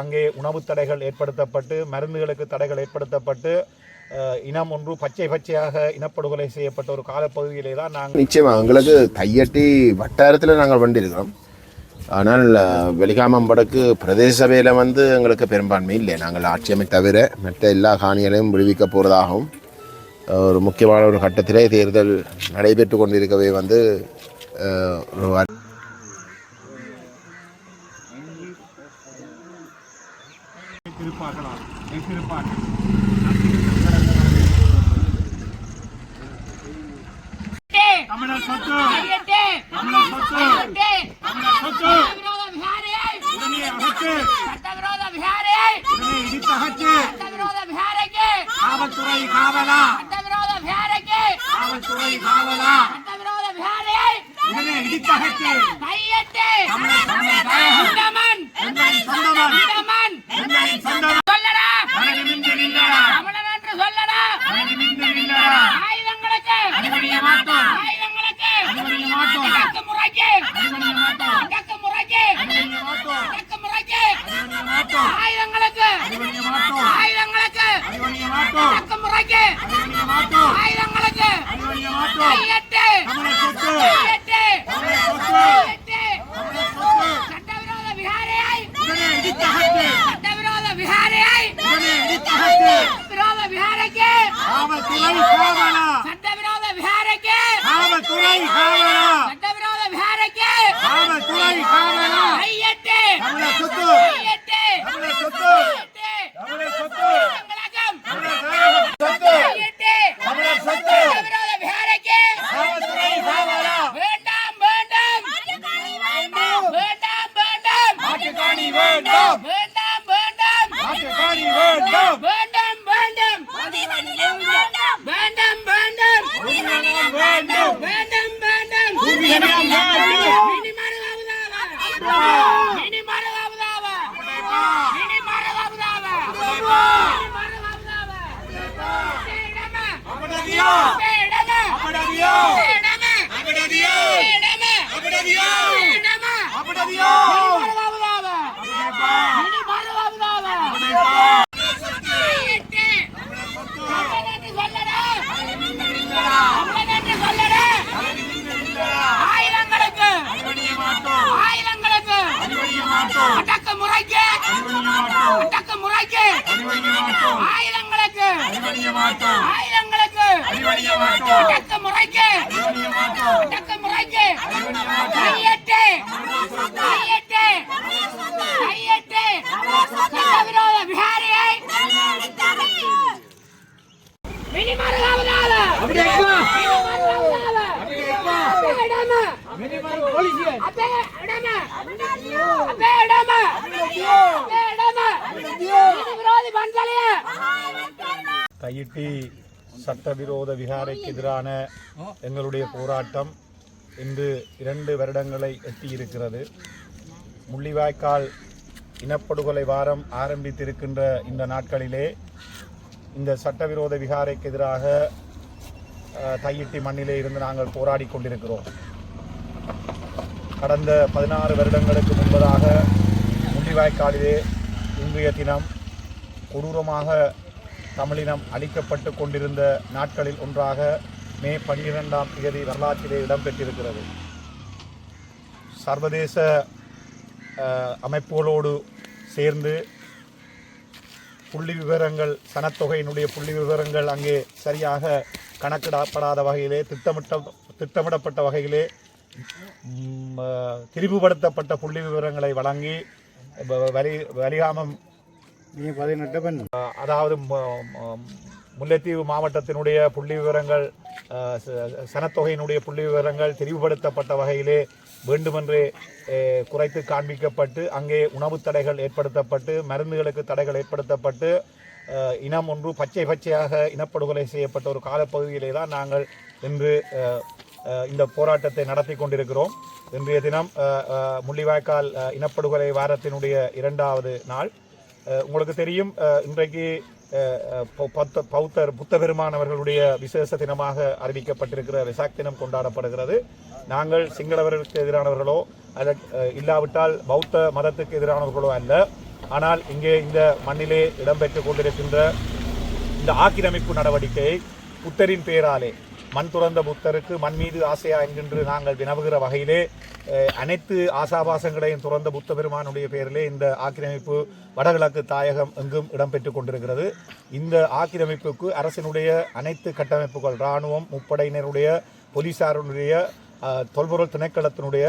அங்கே உணவு தடைகள் ஏற்படுத்தப்பட்டு மருந்துகளுக்கு தடைகள் ஏற்படுத்தப்பட்டு இனம் ஒன்று பச்சை பச்சையாக இனப்படுகொலை செய்யப்பட்ட ஒரு காலப்பகுதியிலே தான் நாங்கள் நிச்சயமாக எங்களுக்கு தையட்டி வட்டாரத்தில் நாங்கள் வந்திருக்கிறோம். ஆனால் வெளிகாமம்படக்கு பிரதேச சபையில் வந்து எங்களுக்கு பெரும்பான்மை இல்லை. நாங்கள் ஆட்சியமை தவிர மற்ற எல்லா காணிகளையும் விடுவிக்க போகிறதாகவும் ஒரு முக்கியமான ஒரு கட்டத்திலே தேர்தல் நடைபெற்று கொண்டிருக்கவே வந்து அஹ், ஒரு வ- தமிழர் சொத்து தமிழர் சொத்து தமிழர் சொத்து உடனே அகற்று சட்டவிரோத விஹாரை உடனே இடித்து அகற்று சட்டவிரோத விஹாரைக்கு காவல்துறை காவலா சட்டவிரோத விஹாரைக்கு காவல்துறை காவலா சட்டவிரோத விஹாரை உடனே இடித்து அகற்று கையெட்டு தாயகம் சொந்தமன் சொந்தமன் சொந்தமன் சொல்லடா. வணக்கமின்றி நின்றடா தமிழன் என்று சொல்லடா. வணக்கமின்றி நின்றடா ஆயுதங்களுக்கு. மாட்டோம். ஆயுதங்களுக்கு. அனுமதிய மாட்டோம். அடக்கு முறைக்கு. அனுமதிய மாட்டோம். அடக்கு முறைக்கு. அனுமதிய மாட்டோம். அடக்கு முறைக்கு. அனுமதிய மாட்டோம். ஆயுதங்களுக்கு. மாட்டோம். ஆயுதங்களுக்கு. அனுமதிய மாட்டோம். அடக்கு முறைக்கு. அனுமதிய மாட்டோம். ஆயுதங்களுக்கு. அனுமதிய மாட்டோம். கையெட்டு. தமிழர் சொத்து கையெட்டு தமிழர் சொத்து கையெட்டு தமிழர் சொத்து சட்டவிரோத விஹாரை உடனே இடித்து அகற்று சட்டவிரோத விஹாரை உடனே இடித்து அகற்று விரோத விஹாரைக்கு காவல்துறை காவலா சட்டவிரோத விஹாரைக்கு காவல்துறை காவலா சட்டவிரோத விஹாரைக்கு காவல்துறை காவலா கையெட்டு தமிழர் சொத்து கையெட்டு தமிழர் சொத்து கையெட்டு தமிழர் சொத்து தமிழகம் தமிழர் தாயகம் சொத்து கையெட்டு தமிழர் சொத்து சட்டவிரோத விஹாரைக்கு காவல்துறை காவலா வேண்டாம் வேண்டாம் வேண்டாம் வேண்டாம் மாட்டுக்காணி வேண்டும் வேண்டாம் வேண்டாம் மாட்டுக்காணி வேண்டும் வேண்டாம் வேண்டாம் வேண்டாம் வேண்டாம் உரிமையாளர் வேண்டும் வேண்டாம் வேண்டாம் உரிமையாளர் வேண்டும் இனி மறுவாவதாவா இனி மறுவாவதாவா இனி மறுவாவதாவா இனி மறுவாவதாவா சேடமா அபடதியோ சேடமா அபடதியோ சேடமா அபடதியோ சேடமா அபடதியோ சேடமா அபடதியோ மறுவாவதாவா இனி மறுவாவதாவா கையிட்டு தமிழனென்று சொல்லடா தமிழனென்று சொல்லடா ஆயுதங்களுக்கு ஆயுதங்களுக்கு அடக்கு முறைக்கு ஆயுதங்களுக்கு ஆயுதங்களுக்கு அடக்கு முறைக்கு அடக்கு முறைக்கு கையெட்டு. கையெட்டு. கையெட்டு. சட்டவிரோத விஹாரியை மினிமருகாவதால. மினிமருகாவதால. அப்பே இடமா அப்பே இடமா. அப்பே இடமா. அப்பே இடமா. இது தையிட்டி சட்டவிரோத விகாரைக்கு எதிரான எங்களுடைய போராட்டம் இன்று இரண்டு வருடங்களை எட்டியிருக்கிறது. முள்ளிவாய்க்கால் இனப்படுகொலை வாரம் ஆரம்பித்திருக்கின்ற இந்த நாட்களிலே இந்த சட்டவிரோத விகாரைக்கு எதிராக தையிட்டி மண்ணிலே இருந்து நாங்கள் போராடி கொண்டிருக்கிறோம். கடந்த பதினாறு வருடங்களுக்கு முன்பதாக முள்ளிவாய்க்காலிலே இன்றைய தினம் கொடூரமாக தமிழினம் அழிக்கப்பட்டு கொண்டிருந்த நாட்களில் ஒன்றாக மே பன்னிரெண்டாம் தேதி வரலாற்றிலே இடம்பெற்றிருக்கிறது. சர்வதேச அமைப்புகளோடு சேர்ந்து புள்ளி விவரங்கள் சனத்தொகையினுடைய புள்ளி விவரங்கள் அங்கே சரியாக கணக்கிடப்படாத வகையிலே திட்டமிட்ட திட்டமிடப்பட்ட வகையிலே திரிவுபடுத்தப்பட்ட புள்ளி விவரங்களை வழங்கி வ- வலி வலிகாமம் அதாவது முல்லைத்தீவு மாவட்டத்தினுடைய புள்ளி விவரங்கள் சனத்தொகையினுடைய புள்ளி விவரங்கள் தெரிவுபடுத்தப்பட்ட வகையிலே வேண்டுமென்றே குறைத்து காண்பிக்கப்பட்டு அங்கே உணவு தடைகள் ஏற்படுத்தப்பட்டு மருந்துகளுக்கு தடைகள் ஏற்படுத்தப்பட்டு இனம் ஒன்று பச்சை பச்சையாக இனப்படுகொலை செய்யப்பட்ட ஒரு காலப்பகுதியிலே தான் நாங்கள் இன்று இந்த போராட்டத்தை நடத்தி கொண்டிருக்கிறோம். இன்றைய தினம் முள்ளிவாய்க்கால் இனப்படுகொலை வாரத்தினுடைய இரண்டாவது நாள். உங்களுக்கு தெரியும் இன்றைக்கு அஹ், பௌத்த பௌத்தர் புத்த பெருமானவர்களுடைய விசேஷ தினமாக அறிவிக்கப்பட்டிருக்கிற விசாக் தினம் கொண்டாடப்படுகிறது. நாங்கள் சிங்களவர்களுக்கு எதிரானவர்களோ அல்ல இல்லாவிட்டால் பௌத்த மதத்துக்கு எதிரானவர்களோ அல்ல. ஆனால் இங்கே இந்த மண்ணிலே இடம்பெற்று கொண்டிருக்கின்ற இந்த ஆக்கிரமிப்பு நடவடிக்கையை புத்தரின் பெயராலே மண் துறந்த புத்தருக்கு மண் மீது ஆசையா என்கின்று நாங்கள் வினவுகிற வகையிலே அனைத்து ஆசாபாசங்களையும் துறந்த புத்த பெருமானுடைய பெயரிலே இந்த ஆக்கிரமிப்பு வடகிழக்கு தாயகம் எங்கும் இடம்பெற்றுக் கொண்டிருக்கிறது. இந்த ஆக்கிரமிப்புக்கு அரசினுடைய அனைத்து கட்டமைப்புகள் இராணுவம் முப்படையினருடைய போலீசாருடைய தொல்பொருள் திணைக்களத்தினுடைய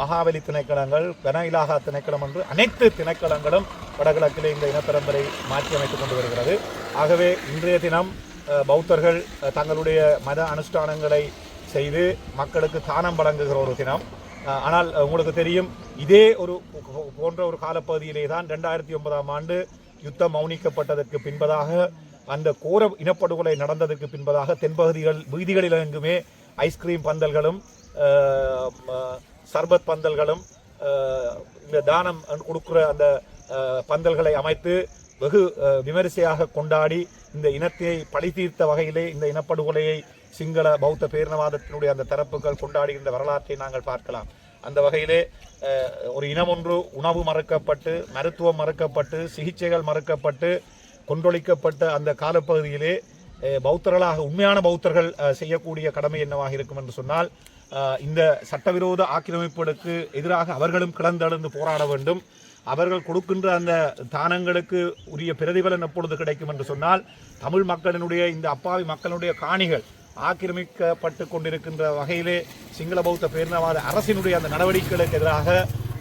மகாவலி திணைக்களங்கள் கன இலாகா திணைக்களம் என்று அனைத்து திணைக்களங்களும் வடகிழக்கிலே இந்த இனப்பரம்பரை மாற்றி அமைத்துக் கொண்டு வருகிறது. ஆகவே இன்றைய தினம் பௌத்தர்கள் தங்களுடைய மத அனுஷ்டானங்களை செய்து மக்களுக்கு தானம் வழங்குகிற ஒரு தினம். ஆனால் உங்களுக்கு தெரியும் இதே ஒரு போன்ற ஒரு காலப்பகுதியிலே தான் ரெண்டாயிரத்தி ஒன்பதாம் ஆண்டு யுத்தம் மௌனிக்கப்பட்டதற்கு பின்பதாக அந்த கோர இனப்படுகொலை நடந்ததற்கு பின்பதாக தென்பகுதிகள் வீதிகளில் எங்குமே ஐஸ்கிரீம் பந்தல்களும் சர்பத் பந்தல்களும் இந்த தானம் கொடுக்குற அந்த பந்தல்களை அமைத்து வெகு விமரிசையாக கொண்டாடி இந்த இனத்தை பழி தீர்த்த வகையிலே இந்த இனப்படுகொலையை சிங்கள பௌத்த பேரினவாதத்தினுடைய அந்த தரப்புகள் கொண்டாடுகின்ற வரலாற்றை நாங்கள் பார்க்கலாம். அந்த வகையிலே ஒரு இனம் ஒன்று உணவு மறுக்கப்பட்டு மருத்துவம் மறுக்கப்பட்டு சிகிச்சைகள் மறுக்கப்பட்டு கொன்றொழிக்கப்பட்ட அந்த காலப்பகுதியிலே பௌத்தர்களாக உண்மையான பௌத்தர்கள் செய்யக்கூடிய கடமை என்னவாக இருக்கும் என்று சொன்னால் இந்த சட்டவிரோத ஆக்கிரமிப்புகளுக்கு எதிராக அவர்களும் கிளந்தெழுந்து போராட வேண்டும். அவர்கள் கொடுக்கின்ற அந்த தானங்களுக்கு உரிய பிரதிபலன் எப்பொழுது கிடைக்கும் என்று சொன்னால் தமிழ் மக்களினுடைய இந்த அப்பாவி மக்களுடைய காணிகள் ஆக்கிரமிக்கப்பட்டு கொண்டிருக்கின்ற வகையிலே சிங்கள பௌத்த பேரினவாத அரசினுடைய அந்த நடவடிக்கைகளுக்கு எதிராக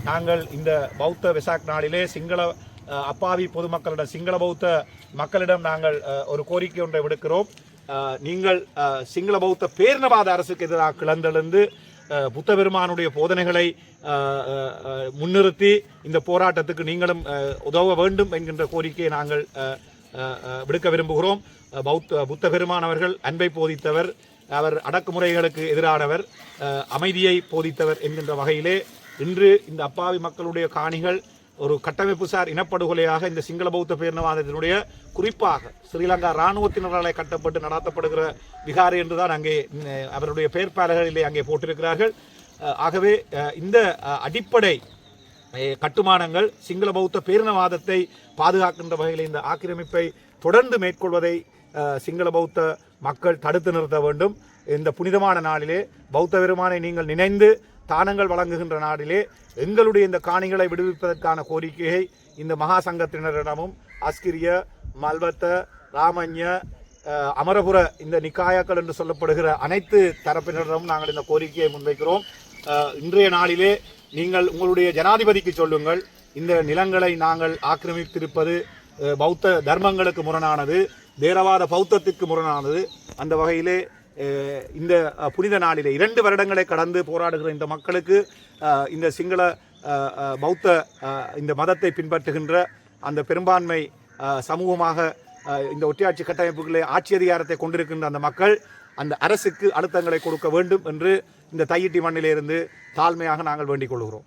நாங்கள் இந்த பௌத்த விசாக் நாளிலே சிங்கள அப்பாவி பொதுமக்களிடம் சிங்கள பௌத்த மக்களிடம் நாங்கள் ஒரு கோரிக்கை ஒன்றை விடுக்கிறோம். நீங்கள் சிங்கள பௌத்த பேரினவாத அரசுக்கு எதிராக கிளந்தெழுந்து புத்த பெருமானுடைய போதனைகளை முன்னிறுத்தி இந்த போராட்டத்துக்கு நீங்களும் உதவ வேண்டும் என்கின்ற கோரிக்கையை நாங்கள் விடுக்க விரும்புகிறோம். பௌத்த புத்த பெருமான் அவர்கள் அன்பை போதித்தவர் அவர் அடக்குமுறைகளுக்கு எதிரானவர் அமைதியை போதித்தவர் என்கின்ற வகையிலே இன்று இந்த அப்பாவி மக்களுடைய காணிகள் ஒரு கட்டமைப்புசார் இனப்படுகொலையாக இந்த சிங்கள பௌத்த பேரினவாதத்தினுடைய குறிப்பாக ஸ்ரீலங்கா இராணுவத்தினராலே கட்டப்பட்டு நடத்தப்படுகிற விகாரை என்றுதான் அங்கே அவருடைய பெயர்ப்பாளர்களிலே அங்கே போட்டிருக்கிறார்கள். ஆகவே இந்த அடிப்படை கட்டுமானங்கள் சிங்கள பௌத்த பேரினவாதத்தை பாதுகாக்கின்ற வகையில் இந்த ஆக்கிரமிப்பை தொடர்ந்து மேற்கொள்வதை சிங்கள பௌத்த மக்கள் தடுத்து நிறுத்த வேண்டும். இந்த புனிதமான நாளிலே பௌத்த பெருமானை நீங்கள் நினைந்து தானங்கள் வழங்குகின்ற நாளிலே எங்களுடைய இந்த காணிகளை விடுவிப்பதற்கான கோரிக்கையை இந்த மகா சங்கத்தினரிடமும் அஸ்கிரிய மல்வத்த ராமஞ்ச அமரபுர இந்த நிக்காயாக்கள் என்று சொல்லப்படுகிற அனைத்து தரப்பினரிடமும் நாங்கள் இந்த கோரிக்கையை முன்வைக்கிறோம். இன்றைய நாளிலே நீங்கள் உங்களுடைய ஜனாதிபதிக்கு சொல்லுங்கள். இந்த நிலங்களை நாங்கள் ஆக்கிரமித்திருப்பது பௌத்த தர்மங்களுக்கு முரணானது தேரவாத பௌத்தத்திற்கு முரணானது. அந்த வகையிலே இந்த புனித நாளிலே இரண்டு வருடங்களை கடந்து போராடுகிற இந்த மக்களுக்கு இந்த சிங்கள பௌத்த இந்த மதத்தை பின்பற்றுகின்ற அந்த பெரும்பான்மை சமூகமாக இந்த ஒற்றையாட்சி கட்டமைப்புகளே ஆட்சி அதிகாரத்தை கொண்டிருக்கின்ற அந்த மக்கள் அந்த அரசுக்கு அழுத்தங்களை கொடுக்க வேண்டும் என்று இந்த தையிட்டி மண்ணிலிருந்து தாழ்மையாக நாங்கள் வேண்டிக் கொள்கிறோம்.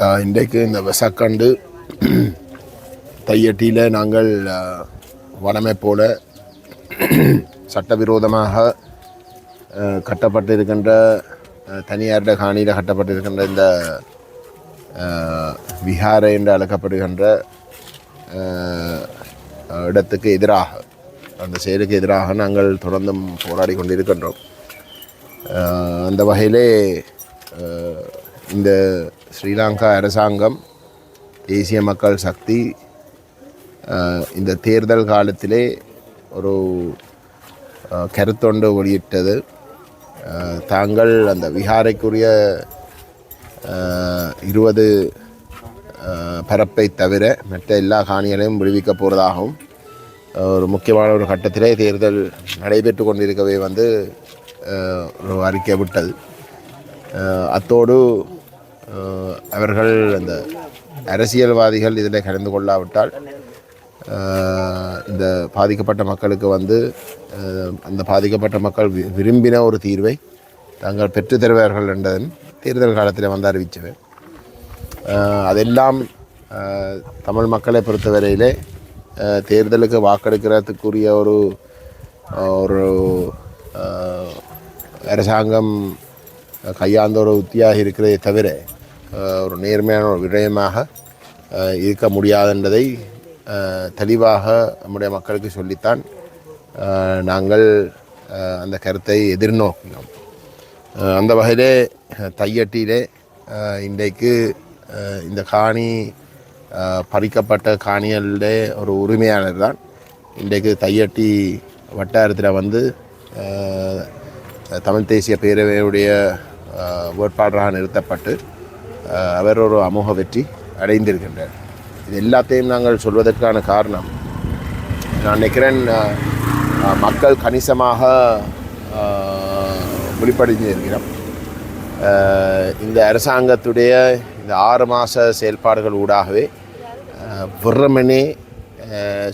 ஆஹ் இன்றைக்கு இந்த விசக்கண்டு தையட்டியில் நாங்கள் வனமே போல சட்டவிரோதமாக கட்டப்பட்டு கட்டப்பட்டிருக்கின்ற ஆஹ், காணியில் கட்டப்பட்டிருக்கின்ற இந்த விஹார விஹாரை என்று அழைக்கப்படுகின்ற இடத்துக்கு எதிராக அந்த செயலுக்கு எதிராக நாங்கள் தொடர்ந்தும் போராடி கொண்டிருக்கின்றோம். அந்த வகையிலே இந்த ஸ்ரீலங்கா அரசாங்கம் தேசிய மக்கள் சக்தி இந்த தேர்தல் காலத்திலே ஒரு கருத்தொண்டு வெளியிட்டது. தாங்கள் அந்த விஹாரைக்குரிய இருபது பரப்பை தவிர மற்ற எல்லா காணிகளையும் விடுவிக்க போகிறதாகவும் ஒரு முக்கியமான ஒரு கட்டத்திலே தேர்தல் நடைபெற்று கொண்டிருக்கவே வந்து ஒரு அறிக்கை விட்டது. அத்தோடு அவர்கள் அந்த அரசியல்வாதிகள் இதில் கலந்து கொள்ளாவிட்டால் இந்த பாதிக்கப்பட்ட மக்களுக்கு வந்து அந்த பாதிக்கப்பட்ட மக்கள் வி- விரும்பின ஒரு தீர்வை தாங்கள் பெற்றுத்தருவார்கள் தருவார்கள் என்றதும் தேர்தல் காலத்தில் வந்து அறிவித்தவர். அதெல்லாம் தமிழ் மக்களை பொறுத்தவரையிலே தேர்தலுக்கு வாக்கெடுக்கிறதுக்குரிய ஒரு ஒரு அரசாங்கம் கையாந்த ஒரு உத்தியாக இருக்கிறதே தவிர ஒரு நேர்மையான ஒரு விடயமாக இருக்க முடியாதென்றதை தெளிவாக நம்முடைய மக்களுக்கு சொல்லித்தான் நாங்கள் அந்த கருத்தை எதிர்நோக்கினோம் அந்த வகையிலே தையட்டியிலே இன்றைக்கு இந்த காணி பறிக்கப்பட்ட காணிகளிலே ஒரு உரிமையாளர் தான். இன்றைக்கு தையட்டி வட்டாரத்தில் வந்து தமிழ் தேசிய பேரவையுடைய வேட்பாளராக நிறுத்தப்பட்டு அவர் ஒரு அமோக வெற்றி அடைந்திருக்கின்றார். இது எல்லாத்தையும் நாங்கள் சொல்வதற்கான காரணம் நான் நினைக்கிறேன் மக்கள் கணிசமாக அஹ், இந்த அரசாங்கத்துடைய இந்த ஆறு மாத செயல்பாடுகள் ஊடாகவே விரமனே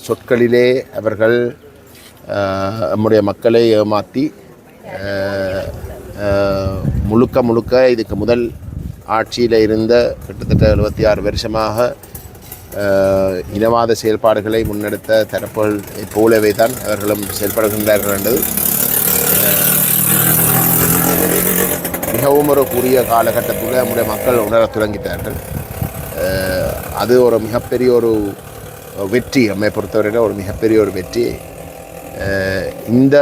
சொற்களிலே அவர்கள் நம்முடைய மக்களை ஏமாற்றி முழுக்க முழுக்க இதுக்கு முதல் ஆட்சியில் இருந்த கிட்டத்தட்ட எழுபத்தி ஆறு வருஷமாக இனவாத செயல்பாடுகளை முன்னெடுத்த தரப்புகள் போலவே தான் அவர்களும் செயல்படுகின்றார்கள் என்பது மிகவும் ஒரு கூறிய காலகட்டத்தில் நம்முடைய மக்கள் உணரத் தொடங்கிட்டார்கள். அது ஒரு மிகப்பெரிய ஒரு வெற்றி நம்மை பொறுத்தவரையில் ஒரு மிகப்பெரிய ஒரு வெற்றி. இந்த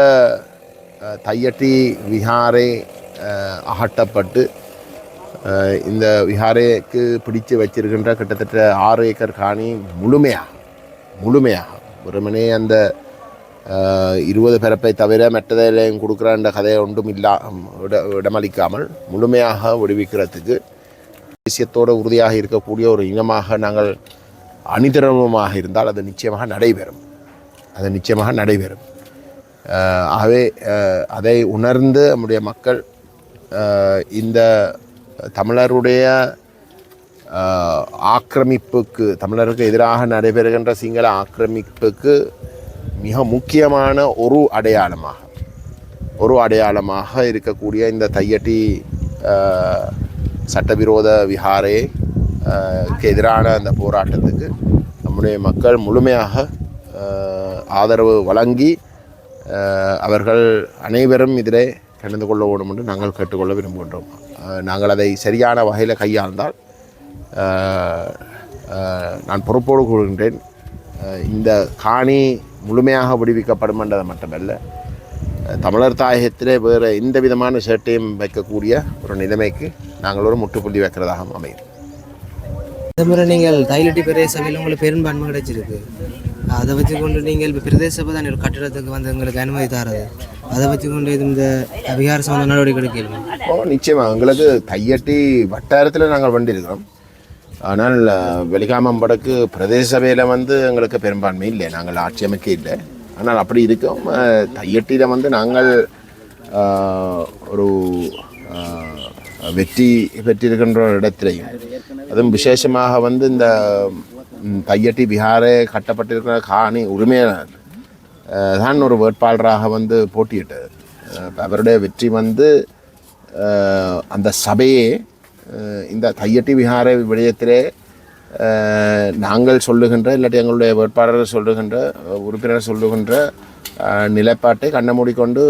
தையட்டி விஹாரை அகட்டப்பட்டு இந்த விஹாரைக்கு பிடிச்சு வச்சிருக்கின்ற கிட்டத்தட்ட ஆறு ஏக்கர் காணி முழுமையாக முழுமையாக வெறுமனே அந்த இருபது பிறப்பை தவிர மற்றதையும் கொடுக்குற கதையை ஒன்றும் இல்லா இட இடமளிக்காமல் முழுமையாக விடுவிக்கிறதுக்கு தேசியத்தோடு உறுதியாக இருக்கக்கூடிய ஒரு இனமாக நாங்கள் அணிதிரவமாக இருந்தால் அது நிச்சயமாக நடைபெறும். அது நிச்சயமாக நடைபெறும். ஆகவே அதை உணர்ந்து நம்முடைய மக்கள் இந்த தமிழருடைய ஆக்கிரமிப்புக்கு தமிழருக்கு எதிராக நடைபெறுகின்ற சிங்கள ஆக்கிரமிப்புக்கு மிக முக்கியமான ஒரு அடையாளமாக ஒரு அடையாளமாக இருக்கக்கூடிய இந்த தையட்டி சட்டவிரோத விஹாரே எதிரான அந்த போராட்டத்துக்கு நம்முடைய மக்கள் முழுமையாக ஆதரவு வழங்கி அவர்கள் அனைவரும் இதிலே கலந்து கொள்ள வேண்டும் என்று நாங்கள் கேட்டுக்கொள்ள விரும்புகின்றோம். நாங்கள் அதை சரியான வகையில் கையாண்டால் நான் பொறுப்போடு கூறுகின்றேன். இந்த காணி முழுமையாக விடுவிக்கப்படும் என்றது மட்டுமல்ல தமிழர் தாயகத்திலே வேறு எந்த விதமான சேட்டையும் வைக்கக்கூடிய ஒரு நிலைமைக்கு நாங்கள் ஒரு முட்டுப்புள்ளி வைக்கிறதாக அமையும். இந்த முறை நீங்கள் தைலட்டி பிரதேச உங்களுக்கு பெரும்பான்மை கிடைச்சிருக்கு. அதை வச்சு கொண்டு நீங்கள் பிரதேச தான் ஒரு கட்டிடத்துக்கு வந்து எங்களுக்கு அனுமதி தரது. அதை வச்சு கொண்டு இது இந்த அதிகார சம்பந்த நடவடிக்கை எடுக்கணும் ஓ நிச்சயமாக எங்களுக்கு தையட்டி வட்டாரத்தில் நாங்கள் வண்டிருக்கிறோம் ஆனால் வெளிகாமம் வடக்கு பிரதேச சபையில் வந்து எங்களுக்கு பெரும்பான்மை இல்லை. நாங்கள் ஆட்சி அமைக்க இல்லை. ஆனால் அப்படி இருக்கோம். தையட்டியில் வந்து நாங்கள் ஒரு வெற்றி பெற்றிருக்கின்ற ஒரு இடத்திலையும் அதுவும் விசேஷமாக வந்து இந்த தையட்டி பிஹாரே கட்டப்பட்டிருக்கிற காணி உரிமையாளர் தான் ஒரு வேட்பாளராக வந்து போட்டியிட்டது அவருடைய வெற்றி வந்து அந்த சபையே இந்த தையட்டி விஹார விடயத்திலே நாங்கள் சொல்லுகின்ற இல்லாட்டி எங்களுடைய வேட்பாளர் சொல்லுகின்ற உறுப்பினர் சொல்லுகின்ற நிலைப்பாட்டை கண்ண மூடிக்கொண்டு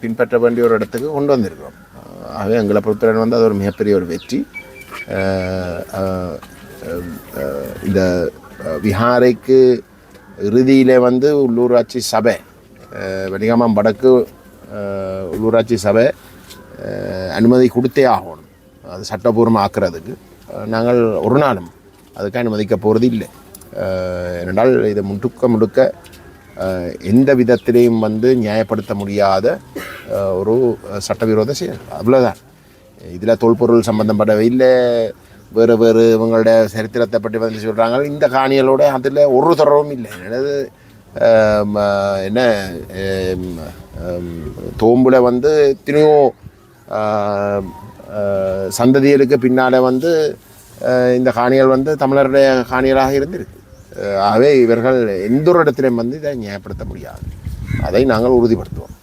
பின்பற்ற வேண்டிய ஒரு இடத்துக்கு கொண்டு வந்திருக்கிறோம். ஆகவே எங்களை பொறுத்தவரை வந்து அது ஒரு மிகப்பெரிய ஒரு வெற்றி. இந்த விஹாரைக்கு இறுதியிலே வந்து உள்ளூராட்சி சபை வெடிகாமம் வடக்கு உள்ளூராட்சி சபை அனுமதி கொடுத்தே ஆகணும். அது சட்டபூர்வமாக ஆக்குறதுக்கு நாங்கள் ஒரு நாளும் அதுக்கு அனுமதிக்க போகிறது இல்லை அஹ், ஏனென்றால் இது முடுக்க எந்த விதத்திலையும் வந்து நியாயப்படுத்த முடியாத ஒரு சட்டவிரோத செயல். அவ்வளோதான் இதில் தொல்பொருள் சம்பந்தப்பட்டவை இல்லை. வேறு வேறு இவங்களுடைய சரித்திரத்தை பற்றி பதில் சொல்கிறாங்க இந்த காணிகளோட அதில் ஒரு தொடர்பும் இல்லை. எனது என்ன தோம்புல வந்து எத்தனையோ ஆம், சந்ததிகளுக்கு பின்னால் வந்து இந்த காணிகள் வந்து தமிழருடைய காணிகளாக இருந்திருக்கு. ஆகவே இவர்கள் எந்த ஒரு இடத்திலும் வந்து இதை நியாயப்படுத்த முடியாது. அதை நாங்கள் உறுதிப்படுத்துவோம்.